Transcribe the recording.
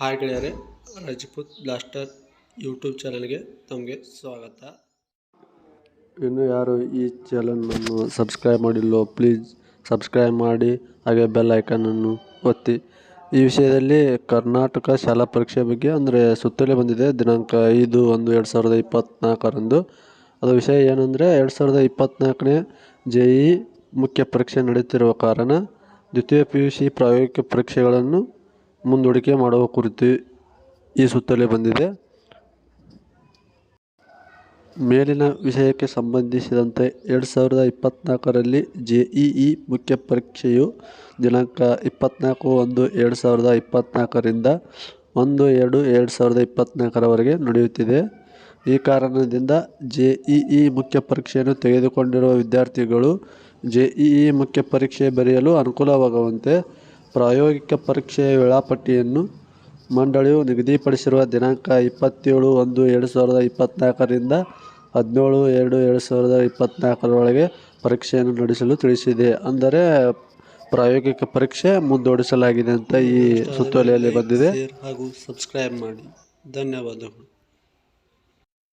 Hi ಗೆಳೆಯರೆ, Rajput blaster YouTube ಚಾನಲ್ಗೆ ತಮಗೆ ಸ್ವಾಗತ. ಇನ್ನು ಯಾರು ಈ ಚಾನಲನ್ನು ಸಬ್ಸ್ಕ್ರೈಬ್ ಮಾಡಿಲ್ಲೋ, ಪ್ಲೀಸ್ ಸಬ್ಸ್ಕ್ರೈಬ್ ಮಾಡಿ, ಹಾಗೆ ಬೆಲ್ ಐಕನನ್ನು ಒತ್ತಿ. ಈ ವಿಷಯದಲ್ಲಿ ಕರ್ನಾಟಕ ಶಾಲಾ ಪರೀಕ್ಷೆ ಬಗ್ಗೆ ಅಂದರೆ ಸುತ್ತಲೇ ಬಂದಿದೆ. ದಿನಾಂಕ ಐದು ಒಂದು ಎರಡು ಸಾವಿರದ ಇಪ್ಪತ್ತ್ನಾಲ್ಕರಂದು ಅದು ವಿಷಯ ಏನಂದರೆ, ಎರಡು ಸಾವಿರದ ಇಪ್ಪತ್ತ್ನಾಲ್ಕನೇ ಜೆ ಇ ಮುಖ್ಯ ಪರೀಕ್ಷೆ ನಡೆಯುತ್ತಿರುವ ಕಾರಣ ದ್ವಿತೀಯ ಪಿ ಯು ಸಿ ಪ್ರಾಯೋಗಿಕ ಪರೀಕ್ಷೆಗಳನ್ನು ಮುಂದೂಡಿಕೆ ಮಾಡುವ ಕುರಿತು ಈ ಸುತ್ತಲೇ ಬಂದಿದೆ. ಮೇಲಿನ ವಿಷಯಕ್ಕೆ ಸಂಬಂಧಿಸಿದಂತೆ ಎರಡು ಸಾವಿರದ ಇಪ್ಪತ್ತ್ನಾಲ್ಕರಲ್ಲಿ ಜೆ ಇ ಇ ಮುಖ್ಯ ಪರೀಕ್ಷೆಯು ದಿನಾಂಕ ಇಪ್ಪತ್ತ್ನಾಲ್ಕು ಒಂದು ಎರಡು ಸಾವಿರದ ಇಪ್ಪತ್ತ್ನಾಲ್ಕರಿಂದ ಒಂದು ಎರಡು ಎರಡು ಸಾವಿರದ ಇಪ್ಪತ್ತ್ನಾಲ್ಕರವರೆಗೆ ನಡೆಯುತ್ತಿದೆ. ಈ ಕಾರಣದಿಂದ ಜೆ ಇ ಇ ಮುಖ್ಯ ಪರೀಕ್ಷೆಯನ್ನು ತೆಗೆದುಕೊಂಡಿರುವ ವಿದ್ಯಾರ್ಥಿಗಳು ಜೆ ಇ ಇ ಮುಖ್ಯ ಪರೀಕ್ಷೆ ಬರೆಯಲು ಅನುಕೂಲವಾಗುವಂತೆ ಪ್ರಾಯೋಗಿಕ ಪರೀಕ್ಷೆಯ ವೇಳಾಪಟ್ಟಿಯನ್ನು ಮಂಡಳಿಯು ನಿಗದಿಪಡಿಸಿರುವ ದಿನಾಂಕ ಇಪ್ಪತ್ತೇಳು ಒಂದು ಎರಡು ಸಾವಿರದ ಇಪ್ಪತ್ತ್ನಾಲ್ಕರಿಂದ ಹದಿನೇಳು ಎರಡು ಎರಡು ಸಾವಿರದ ಇಪ್ಪತ್ತ್ನಾಲ್ಕರೊಳಗೆ ಪರೀಕ್ಷೆಯನ್ನು ನಡೆಸಲು ತಿಳಿಸಿದೆ. ಅಂದರೆ ಪ್ರಾಯೋಗಿಕ ಪರೀಕ್ಷೆ ಮುಂದೂಡಿಸಲಾಗಿದೆ ಅಂತ ಈ ಸುತ್ತೋಲೆಯಲ್ಲಿ ಬಂದಿದೆ. ಹಾಗೂ ಸಬ್ಸ್ಕ್ರೈಬ್ ಮಾಡಿ. ಧನ್ಯವಾದಗಳು.